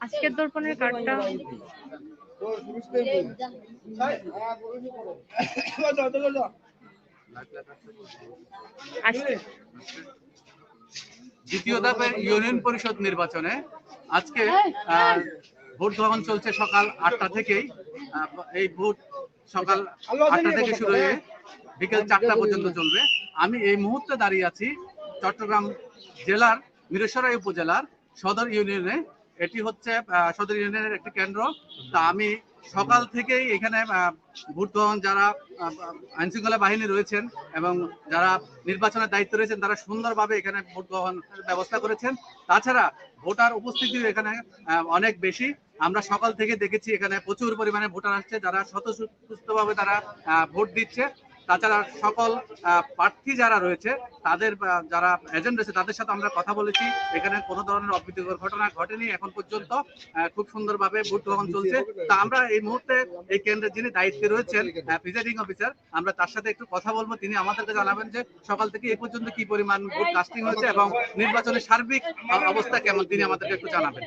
আজকের দর্পণের কার্ডটা দ্বিতীয় ধাপের ইউনিয়ন পরিষদ নির্বাচনে আজকে ভোট গ্রহণ চলছে সকাল আটটা থেকেই। আহ, এই ভোট সকাল আটটা থেকে শুরু হয়ে বিকেল চারটা পর্যন্ত চলবে। আমি এই মুহূর্তে দাঁড়িয়ে আছি চট্টগ্রাম জেলার মিরেশ্বরাই উপজেলার সদর ইউনিয়নে, এটি হচ্ছে সদর ইউনিয়নের একটি কেন্দ্র। তা আমি সকাল থেকেই এখানে ভোট গ্রহণ যারা আইন শৃঙ্খলা বাহিনী রয়েছেন এবং যারা নির্বাচনের দায়িত্ব রয়েছেন, তারা সুন্দরভাবে এখানে ভোট গ্রহণের ব্যবস্থা করেছেন। তাছাড়া ভোটার উপস্থিতি এখানে অনেক বেশি। আমরা সকাল থেকে দেখেছি এখানে প্রচুর পরিমাণে ভোটার আসছে, যারা স্বতঃস্ফূর্তভাবে তারা ভোট দিচ্ছে। তাছাড়া সকল প্রার্থী যারা রয়েছে তাদের যারা এজেন্ট রয়েছে তাদের সাথে আমরা কথা বলেছি। এখানে কোনো ধরনের অপ্রীতিকর ঘটনা ঘটেনি এখন পর্যন্ত। খুব সুন্দরভাবে ভোট গ্রহণ চলছে। তা আমরা এই মুহূর্তে এই কেন্দ্রের যিনি দায়িত্বে রয়েছেন প্রিজাইডিং অফিসার আমরা তার সাথে একটু কথা বলব। তিনি আমাদেরকে জানাবেন যে সকাল থেকে এই পর্যন্ত কি পরিমাণ ভোট কাস্টিং হয়েছে এবং নির্বাচনের সার্বিক অবস্থা কেমন তিনি আমাদেরকে একটু জানাবেন।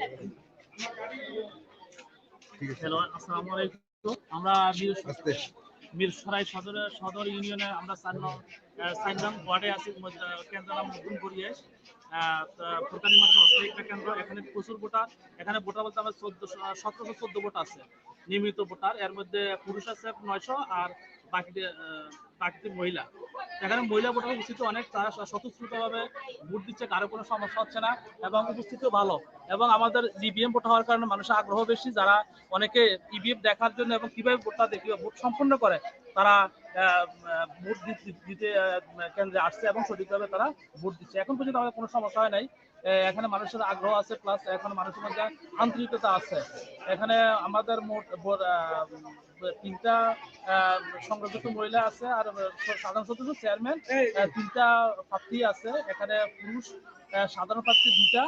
আসসালামু আলাইকুম। আমরা মির মিরসরাই সদর সদর ইউনিয়নে আমরা চার ওয়ার্ডে আছি কেন্দ্র নাম নতুন পরিবেশ ফুলকানি মাঠে অস্থায়ী একটা কেন্দ্র। এখানে প্রচুর ভোটার। এখানে ভোটার বলতে আমার চোদ্দ সতেরোশো চোদ্দ ভোট আছে, নিয়মিত ভোটার। এর মধ্যে পুরুষ আছে নয়শো আর বাকি বাকিতে মহিলা। এখানে মহিলা ভোটার উপস্থিত অনেক, তারা স্বতঃস্ফূর্তভাবে ভোট দিচ্ছে, কারও কোনো সমস্যা হচ্ছে না এবং উপস্থিতিও ভালো। এবং আমাদের ইভিএম ভোট হওয়ার কারণে মানুষের আগ্রহ বেশি, যারা অনেকে ইভিএম দেখার জন্য এবং কীভাবে ভোটটা দেখি, ভোট সম্পন্ন করে তারা ভোট দিতে- কেন্দ্রে আসছে এবং সঠিকভাবে তারা ভোট দিচ্ছে। এখন পর্যন্ত আমাদের কোনো সমস্যা হয় নাই। এখানে মানুষের আগ্রহ আছে প্লাস এখন মানুষের মধ্যে আন্তরিকতা আছে। এখানে আমাদের মোট তিনটা সংরক্ষিত মহিলা আছে আর সাধারণ সদস্য চেয়ারম্যান তিনটা প্রার্থী আছে। এখানে পুরুষ সাধারণ প্রার্থী দুইটা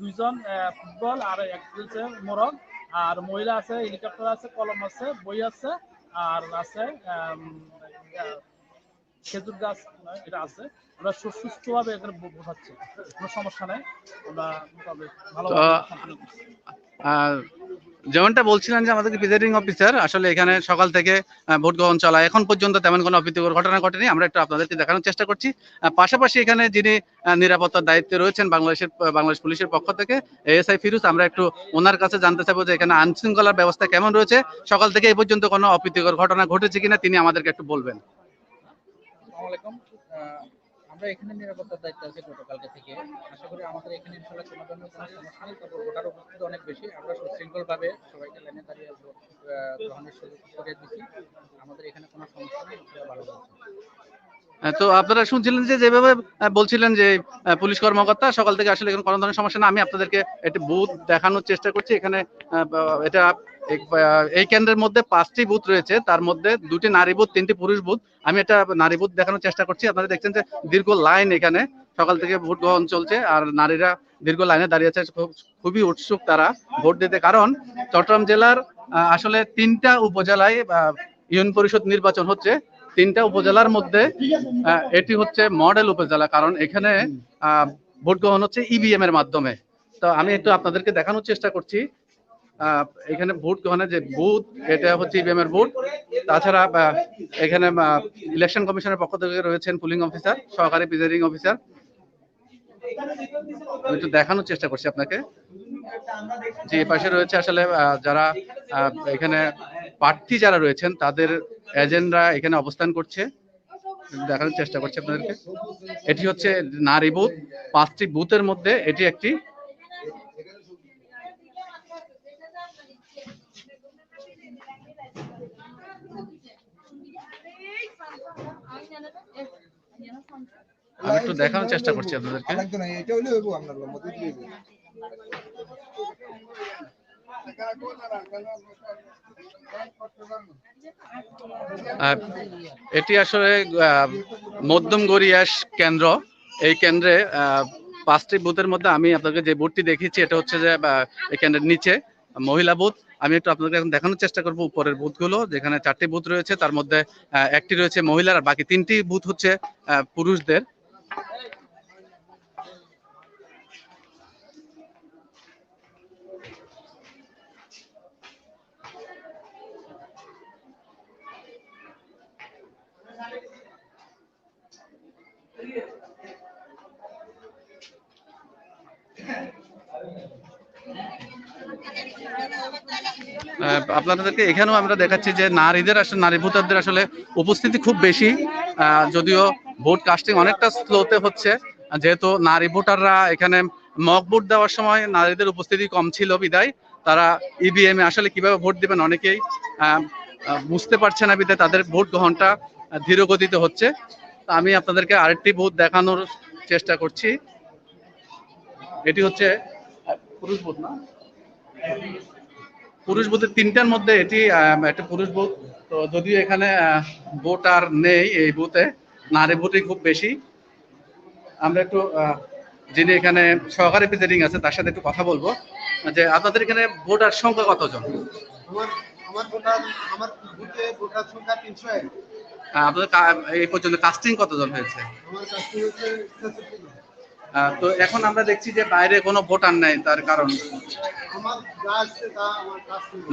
দুইজন ফুটবল আর এক মোরগ। আর মহিলা আছে হেলিকপ্টার আছে কলম আছে বই আছে। আর আছে খেজুর গাছ এটা আছে। ওরা সু- সুস্থভাবে এখানে বোঝাচ্ছে। কোনো সমস্যা নেই। ওরা মোটামুটি ভালো যেমনটা বলছিলেন যে আমাদের প্রিজাইডিং অফিসার আসলে এখানে সকাল থেকে ভোট গ্রহণ চলা এখন পর্যন্ত তেমন কোনো অপ্রীতিকর ঘটনা ঘটেনি। আমরা একটু আপনাদেরকে দেখানোর চেষ্টা করছি। পাশাপাশি এখানে যিনি নিরাপত্তার দায়িত্বে রয়েছেন বাংলাদেশের বাংলাদেশ পুলিশের পক্ষ থেকে এএসআই ফিরুজ, আমরা একটু ওনার কাছে জানতে চাইব যে এখানে আইন শৃঙ্খলার ব্যবস্থা কেমন রয়েছে। সকাল থেকে এই পর্যন্ত কোনো অপ্রীতিকর ঘটনা ঘটেছে কিনা তিনি আমাদেরকে একটু বলবেন। আমরা এখানে নিরাপত্তার দায়িত্ব আছে গতকালকে থেকে। আশা করি আমাদের এখানে ইনশাল্লাহ কোনো ধরনের কোনো সমস্যা নেই, তবে ভোটার উপস্থিতি অনেক বেশি। আমরা সুশৃঙ্খল ভাবে সবাইকে লাইনে দাঁড়িয়ে গ্রহণের সুযোগ করে দিচ্ছি আমাদের এখানে কোনো সমস্যা নেই ভালো তো আপনারা শুনছিলেন যে যেভাবে বলছিলেন যে পুলিশ কর্মকর্তা, সকাল থেকে আসলে এখানে কোনো ধরনের সমস্যা না আমি আপনাদেরকে একটি বুথ দেখানোর চেষ্টা করছি। এখানে এটা এই কেন্দ্রের মধ্যে পাঁচটি বুথ রয়েছে। তার মধ্যে দুটি নারী বুথ, তিনটি পুরুষ বুথ। আমি এটা নারী বুথ দেখানোর চেষ্টা করছি। আপনারা দেখছেন যে দীর্ঘ লাইন এখানে সকাল থেকে ভোট গ্রহণ চলছে আর নারীরা দীর্ঘ লাইনে দাঁড়িয়ে আছে। খুবই উৎসুক তারা ভোট দিতে। কারণ চট্টগ্রাম জেলার আসলে তিনটা উপজেলায় ইউনিয়ন পরিষদ নির্বাচন হচ্ছে। তিনটা উপজেলার মধ্যে এটি হচ্ছে মডেল উপজেলা। কারণ এখানে ভোট গ্রহণ হচ্ছে ইভিএম এর মাধ্যমে। তো আমি একটু আপনাদেরকে দেখানোর চেষ্টা করছি। এখানে ভোট গ্রহণের যে বুথ, এটা হচ্ছে ইভিএম এর বুথ তাছাড়া এখানে ইলেকশন কমিশনের পক্ষ থেকে রয়েছেন পুলিং অফিসার সহকারী প্রিজাইডিং অফিসার আমি দেখানোর চেষ্টা করছি আপনাকে। যে পাশে রয়েছে আসলে যারা এখানে প্রার্থী যারা রয়েছেন, তাদের এজেন্টরা এখানে অবস্থান করছে। দেখানোর চেষ্টা করছি আপনাদেরকে। এটি হচ্ছে নারী বুথ। পাঁচটি বুথের মধ্যে এটি একটি আমি একটু দেখানোর চেষ্টা করছি আপনাদেরকে। এটা হইব আপনার আসলে মধ্যম গড়িয়াস কেন্দ্র। এই কেন্দ্রে পাঁচটি বুথের মধ্যে আমি আপনাকে যে বুথটি দেখিয়েছি এটা হচ্ছে যে এই কেন্দ্রের নিচে মহিলা বুথ। আমি একটু আপনাদের এখন দেখানোর চেষ্টা করব উপরের বুথগুলো যেখানে চারটি বুথ রয়েছে। তার মধ্যে একটি রয়েছে মহিলার আর বাকি তিনটি বুথ হচ্ছে আহ, পুরুষদের। আপনাদেরকে এখানেও আমরা দেখাচ্ছি যে নারীদের আসলে নারী ভোটারদের আসলে উপস্থিতি খুব বেশি। যদিও ভোট কাস্টিং অনেকটা স্লোতে হচ্ছে। যেহেতু নারী ভোটাররা এখানে মক ভোট দেওয়ার সময় নারীদের উপস্থিতি কম ছিল বিদায়। তারা ইভিএম এ আসলে কীভাবে ভোট দিবেন অনেকেই বুঝতে পারছে না বিদায়, তাদের ভোট গ্রহণটা ধীর গতিতে হচ্ছে আমি আপনাদেরকে আরেকটি ভোট দেখানোর চেষ্টা করছি। এটি হচ্ছে, পুরুষ ভোট না? পুরুষ বুথের তিনটার মধ্যে এটি একটা পুরুষ বুথ তো যদিও এখানে ভোট আর নেই এই বুথে নারী ভোটই খুব বেশি। আমরা একটু যিনি এখানে সহকারী প্রিজাইডিং আছে তার সাথে একটু কথা বলব। যে আপনাদের এখানে ভোটার সংখ্যা কতজন? আমার আমার ভোটার আমার বুথে ভোটার সংখ্যা তিনশো আপনাদের এই পর্যন্ত কাস্টিং কতজন হয়েছে? তো এখন আমরা দেখছি যে বাইরে কোনো ভোটার নেই তার কারণ।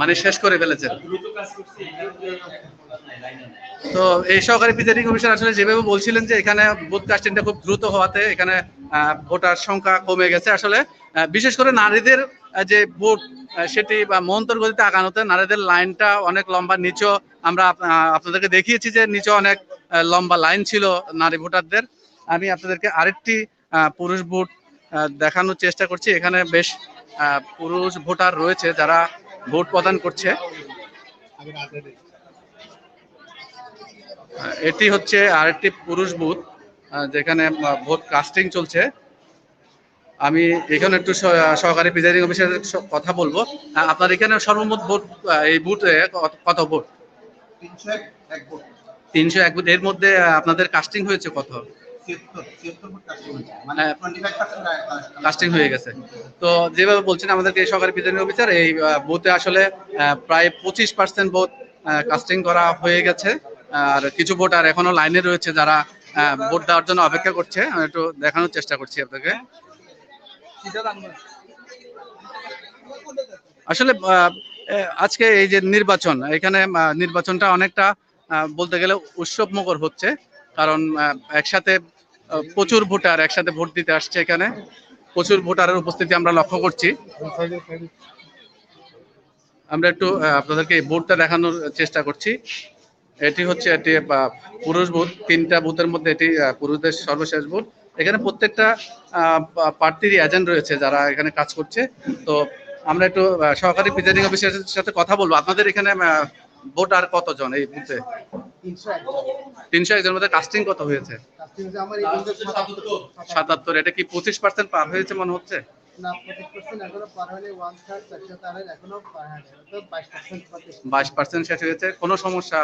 মানে শেষ করে ফেলেছেন। তো এই সহকারী প্রিজাইডিং অফিসার আসলে যেভাবে বলছিলেন যে এখানে বুথ কাস্টিংটা খুব দ্রুত হওয়াতে এখানে ভোটার সংখ্যা কমে গেছে। আসলে বিশেষ করে নারীদের যে ভোট সেটি, বা মন্তর গতিতে আগানোতে নারীদের লাইনটা অনেক লম্বা, নিচেও আমরা আপনাদেরকে দেখিয়েছি যে নিচে অনেক লম্বা লাইন ছিল নারী ভোটারদের। আমি আপনাদেরকে আরেকটি পুরুষ ভোট দেখানোর চেষ্টা করছি। এখানে বেশ পুরুষ ভোটার রয়েছে যারা ভোট প্রদান করছে। এটি হচ্ছে আরেকটি পুরুষ বুথ যেখানে ভোট কাস্টিং চলছে। আমি এখানে একটু সহ- সহকারী প্রিজাইডিং অফিসারের স- কথা বলব। আপনার এখানে সর্বমোট ভোট এই বুথে কত- ভোট? তিনশো এক ভোট। এর মধ্যে আপনাদের কাস্টিং হয়েছে কত? কাস্টিং মানে হ্যাঁ। হয়ে গেছে। তো যেভাবে বলছেন আমাদেরকে সহকারী প্রিজাইডিং অফিসার এই বুথে আসলে প্রায় পঁচিশ পার্সেন্ট ভোট কাস্টিং করা হয়ে গেছে। আর কিছু ভোটার এখনও লাইনে রয়েছে যারা ভোট দেওয়ার জন্য অপেক্ষা করছে। আমি একটু দেখানোর চেষ্টা করছি আপনাকে। আসলে আজকে এই যে নির্বাচন, এখানে নির্বাচনটা অনেকটা বলতে গেলে উৎসব মুখর হচ্ছে। কারণ একসাথে প্রচুর ভোটার একসাথে ভোট দিতে আসছে এখানে। প্রচুর ভোটারের উপস্থিতি আমরা লক্ষ্য করছি। আমরা একটু আপনাদেরকে ভোটটা দেখানোর চেষ্টা করছি। এটি হচ্ছে এটি পুরুষ ভোট তিনটা বুথের মধ্যে এটি পুরুষদের সর্বশেষ ভোট এখানে প্রত্যেকটা আহ, পা- এজেন্ট রয়েছে যারা এখানে কাজ করছে। তো আমরা একটু সহকারী প্রিজাইডিং অফিসারের সাথে কথা বলব। আপনাদের এখানে আহ, ভোটার কতজন এই বুথে? তিনশো এক তিনশো একজনের মধ্যে কাস্টিং কত হয়েছে? বুথে সাতাত্তর। এটা কি পঁচিশ পার্সেন্ট পার হয়েছে মনে হচ্ছে? না পঁচিশ পার্সেন্ট এখনও পার হয়নি ওয়ান থার্ড চারশো তারের এখনও পার হয়নি বাইশ পার্সেন্ট শেষ হয়েছে কোনো সমস্যা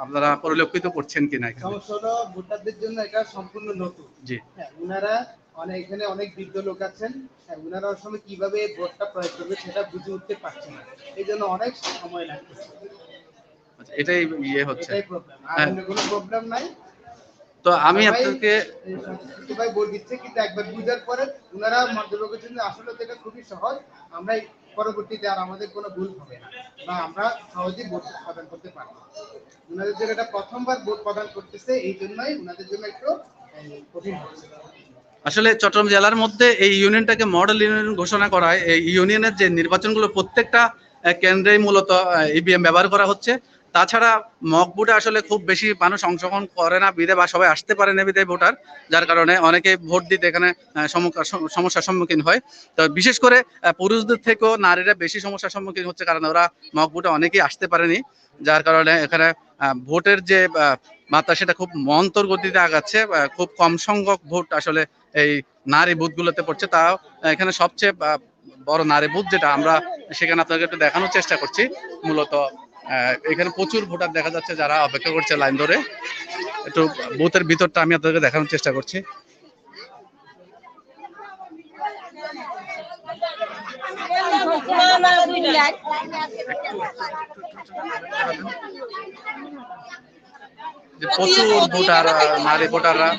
আপনারা পরিলক্ষিত করছেন কিনা সমস্যা হলো ভোটারদের জন্য এটা সম্পূর্ণ নতুন। জি। হ্যাঁ উনারা অনেক এখানে অনেক বৃদ্ধ লোক আছেন হ্যাঁ উনারা আসলে কীভাবে ভোটটা প্রয়োগ করবে সেটা বুঝে উঠতে পারছে না এই জন্য অনেক সময় লাগতেছে। আচ্ছা, এটাই ইয়ে হচ্ছে। হ্যাঁ। কোনো প্রবলেম নাই। তো আমি আপনাকে এই ভাই বলে দিচ্ছে কিন্তু একবার বুঝার পরে মন্তব্য জন্য আসলে এটা খুবই সহজ আমরা পরবর্তীতে আর আমাদের কোনো ভুল হবে না বা আমরা সহজেই ভোট প্রদান করতে পারব। উনাদের জন্য এটা প্রথমবার ভোট প্রদান করতেছে এই জন্যই উনাদের জন্য একটু কঠিন হচ্ছে। আসলে চট্টগ্রাম জেলার মধ্যে এই ইউনিয়নটাকে মডেল ইউনিয়ন ঘোষণা করায় এই ইউনিয়নের যে নির্বাচনগুলো প্রত্যেকটা কেন্দ্রেই মূলত ইভিএম ব্যবহার করা হচ্ছে। তাছাড়া মকবুটে আসলে খুব বেশি মানুষ অংশগ্রহণ করে না, বিদে বা সবাই আসতে পারে না বিদে ভোটার, যার কারণে অনেকে ভোট দিতে এখানে সম- সমস্যার সম্মুখীন হয়। তো বিশেষ করে পুরুষদের থেকেও নারীরা বেশি সমস্যার সম্মুখীন হচ্ছে, কারণ ওরা মকবুটে অনেকেই আসতে পারেনি, যার কারণে এখানে ভোটের যে মাত্রা সেটা খুব মন্তর গতিতে আগাচ্ছে খুব কম সংখ্যক ভোট আসলে এই নারী বুথগুলোতে পড়ছে। তাও এখানে সবচেয়ে বড় নারী বুথ যেটা, আমরা সেখানে আপনাকে একটু দেখানোর চেষ্টা করছি, মূলত এখানে প্রচুর ভোটার দেখা যাচ্ছে যারা অপেক্ষা করছে লাইন ধরে। একটু বুথের ভিতরটা আমি আপনাদেরকে দেখানোর চেষ্টা করছি। প্রচুর ভোটার নারী ভোটাররা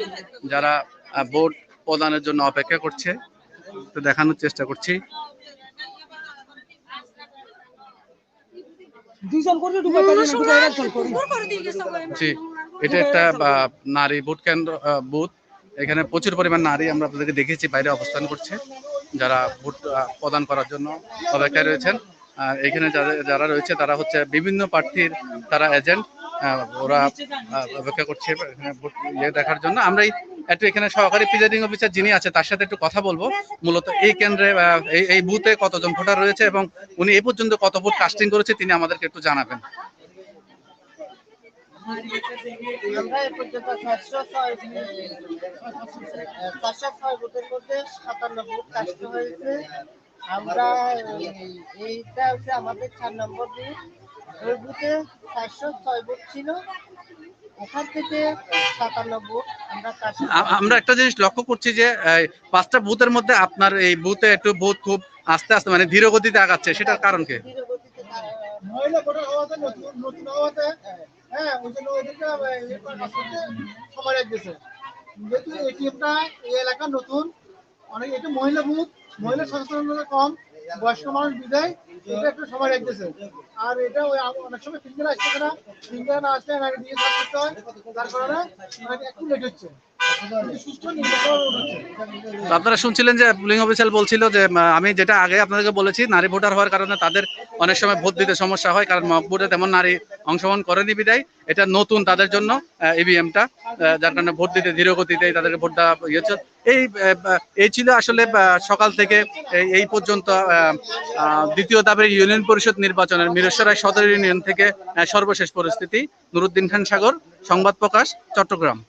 যারা ভোট প্রদানের জন্য অপেক্ষা করছে তো দেখানোর চেষ্টা করছি। জি এটা একটা নারী ভোট কেন্দ্র আহ, বুথ এখানে প্রচুর পরিমাণ নারী আমরা আপনাদেরকে দেখেছি বাইরে অবস্থান করছে। যারা ভোট আহ, প্রদান করার জন্য অপেক্ষায় রয়েছেন। আহ, এখানে যারা যারা রয়েছে তারা হচ্ছে বিভিন্ন প্রার্থীর তারা এজেন্ট ওরা অপেক্ষা করছে ইয়ে দেখার জন্য। আমরা একটু এখানে সহকারী প্রিজাইডিং অফিসার যিনি আছে তার সাথে একটু কথা বলব। মূলত এই কেন্দ্রে এই এই বুথে কতজন ভোটার রয়েছে এবং উনি এই পর্যন্ত কত ভোট কাস্টিং করেছে তিনি আমাদেরকে একটু জানাবেন। আমরা এইটা হচ্ছে আমাদের চার নম্বর বুথ ওই বুথে চারশো ছয় ভোট ছিল। ওখান থেকে সাতান্ন ভোট আমরা একটা জিনিস লক্ষ্য করছি যে পাঁচটা বুথের মধ্যে আপনার এই বুথে একটু বুথ খুব আস্তে আস্তে মানে ধীর গতিতে আগাচ্ছে সেটার কারণ কি? মহিলা ভোটার হওয়াতে নতুন হওয়াতে হ্যাঁ ওই জন্য ওইদিকে সময় লাগতেছে যেহেতু এটিএমটা এই এলাকা নতুন অনেক এটা মহিলা বুথ মহিলা সচেতনতা কম বয়স্ক মানুষ বিদায় মানে আপনারা শুনছিলেন যে পুলিং অফিসার বলছিল যে আমি যেটা আগে আপনাদেরকে বলেছি, নারী ভোটার হওয়ার কারণে তাদের অনেক সময় ভোট দিতে সমস্যা হয়, কারণ মকবুরে তেমন নারী অংশগ্রহণ করেনি বিদায়। এটা নতুন তাদের জন্য ইভিএমটা যার কারণে ভোট দিতে ধীর গতিতে তাদেরকে ভোট দেওয়া ইয়ে এই এই ছিল আসলে সকাল থেকে এই- পর্যন্ত দ্বিতীয় দাবের ইউনিয়ন পরিষদ নির্বাচনের মিরেশ্বরায় সদর ইউনিয়ন থেকে সর্বশেষ পরিস্থিতি। নুরুদ্দিন খান সাগর, সংবাদ প্রকাশ, চট্টগ্রাম।